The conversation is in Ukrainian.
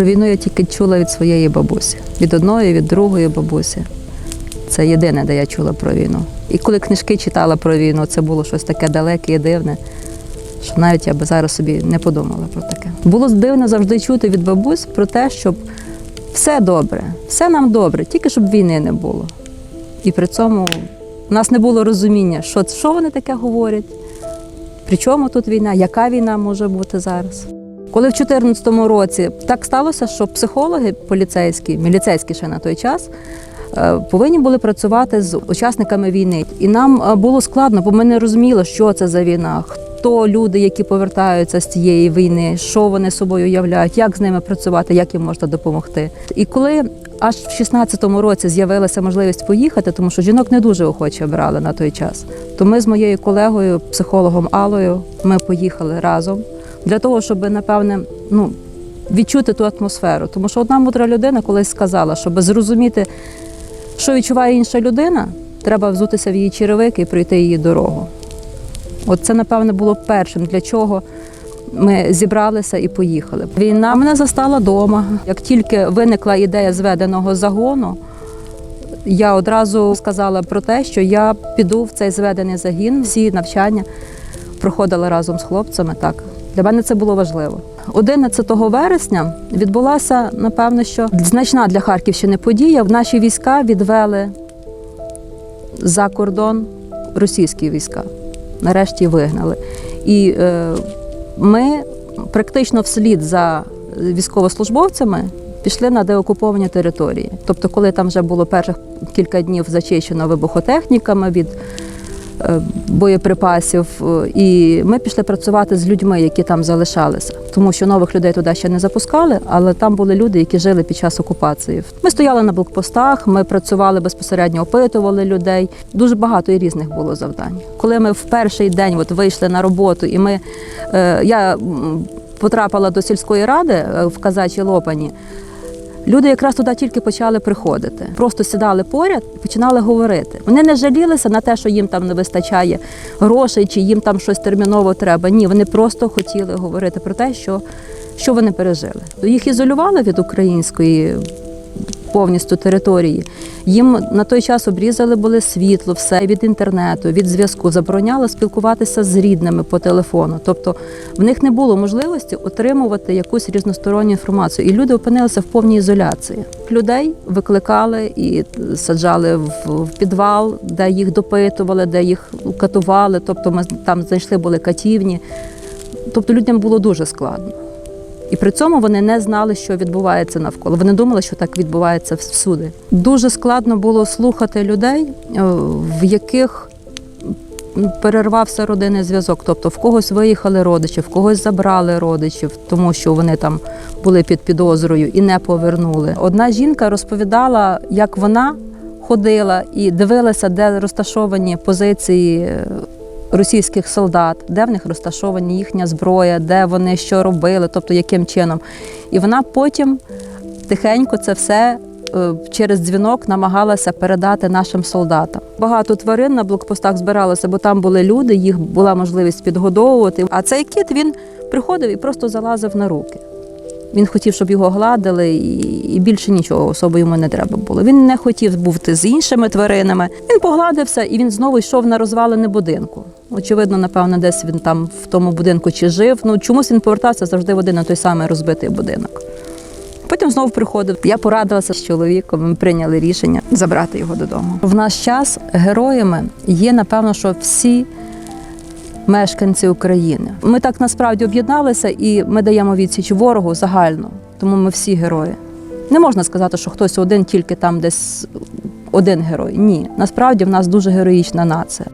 Про війну я тільки чула від своєї бабусі, від одної, від другої бабусі. Це єдине, де я чула про війну. І коли книжки читала про війну, це було щось таке далеке і дивне, що навіть я би зараз собі не подумала про таке. Було дивно завжди чути від бабусь про те, щоб все добре, все нам добре, тільки щоб війни не було. І при цьому у нас не було розуміння, що, що вони таке говорять, при чому тут війна, яка війна може бути зараз. Коли в 2014 році так сталося, що психологи поліцейські, міліцейські ще на той час, е, повинні були працювати з учасниками війни. І нам е, було складно, бо ми не розуміли, що це за війна, хто люди, які повертаються з цієї війни, що вони собою являють, як з ними працювати, як їм можна допомогти. І коли аж в 16-му році з'явилася можливість поїхати, тому що жінок не дуже охоче брали на той час, то ми з моєю колегою, психологом Алою, ми поїхали разом для того, щоб напевне ну, відчути ту атмосферу. Тому що одна мудра людина колись сказала, щоб зрозуміти, що відчуває інша людина, треба взутися в її черевики і пройти її дорогу. От це, напевне, було першим, для чого ми зібралися і поїхали. Війна мене застала вдома. Як тільки виникла ідея зведеного загону, я одразу сказала про те, що я піду в цей зведений загін, всі навчання проходила разом з хлопцями. Так для мене це було важливо. 11 вересня відбулася, напевно, що значна для Харківщини подія. В наші війська відвели за кордон російські війська. Нарешті вигнали. І е, ми практично вслід за військовослужбовцями пішли на деокуповані території. Тобто, коли там вже було перших кілька днів зачищено вибухотехніками від боєприпасів, е, і ми пішли працювати з людьми, які там залишалися, тому що нових людей туди ще не запускали, але там були люди, які жили під час окупації. Ми стояли на блокпостах, ми працювали безпосередньо, опитували людей. Дуже багато і різних було завдань. Коли ми в перший день от вийшли на роботу, і ми е, я потрапила до сільської ради е, в Казачій Лопані. Люди якраз туди тільки почали приходити. Просто сідали поряд і починали говорити. Вони не жалілися на те, що їм там не вистачає грошей, чи їм там щось терміново треба. Ні, вони просто хотіли говорити про те, що, що вони пережили. Їх ізолювали від української повністю території. Їм на той час обрізали були світло, все від інтернету, від зв'язку. Забороняли спілкуватися з рідними по телефону. Тобто в них не було можливості отримувати якусь різносторонню інформацію. І люди опинилися в повній ізоляції. Людей викликали і саджали в підвал, де їх допитували, де їх катували. Тобто ми там знайшли були катівні. Тобто людям було дуже складно. І при цьому вони не знали, що відбувається навколо. Вони думали, що так відбувається всюди. Дуже складно було слухати людей, е, в яких перервався родинний зв'язок. Тобто в когось виїхали родичі, в когось забрали родичів, тому що вони там були під підозрою і не повернули. Одна жінка розповідала, як вона ходила і дивилася, де розташовані позиції е, російських солдат, де в них розташовані їхня зброя, де вони що робили, тобто яким чином. І вона потім тихенько це все е, через дзвінок намагалася передати нашим солдатам. Багато тварин на блокпостах збиралося, бо там були люди, їх була можливість підгодовувати. А цей кіт він приходив і просто залазив на руки. Він хотів, щоб його гладили, і більше нічого особо йому не треба було. Він не хотів бути з іншими тваринами. Він погладився і він знову йшов на розвалини будинку. Очевидно, напевно, десь він там в тому будинку чи жив. Ну чомусь він повертався завжди в один на той самий розбитий будинок. Потім знову приходив. Я порадилася з чоловіком. Ми прийняли рішення забрати його додому. В наш час героями є, напевно, що всі мешканці України. Ми так насправді об'єдналися і ми даємо відсіч ворогу загально, тому ми всі герої. Не можна сказати, що хтось один тільки там десь один герой. Ні, насправді в нас дуже героїчна нація.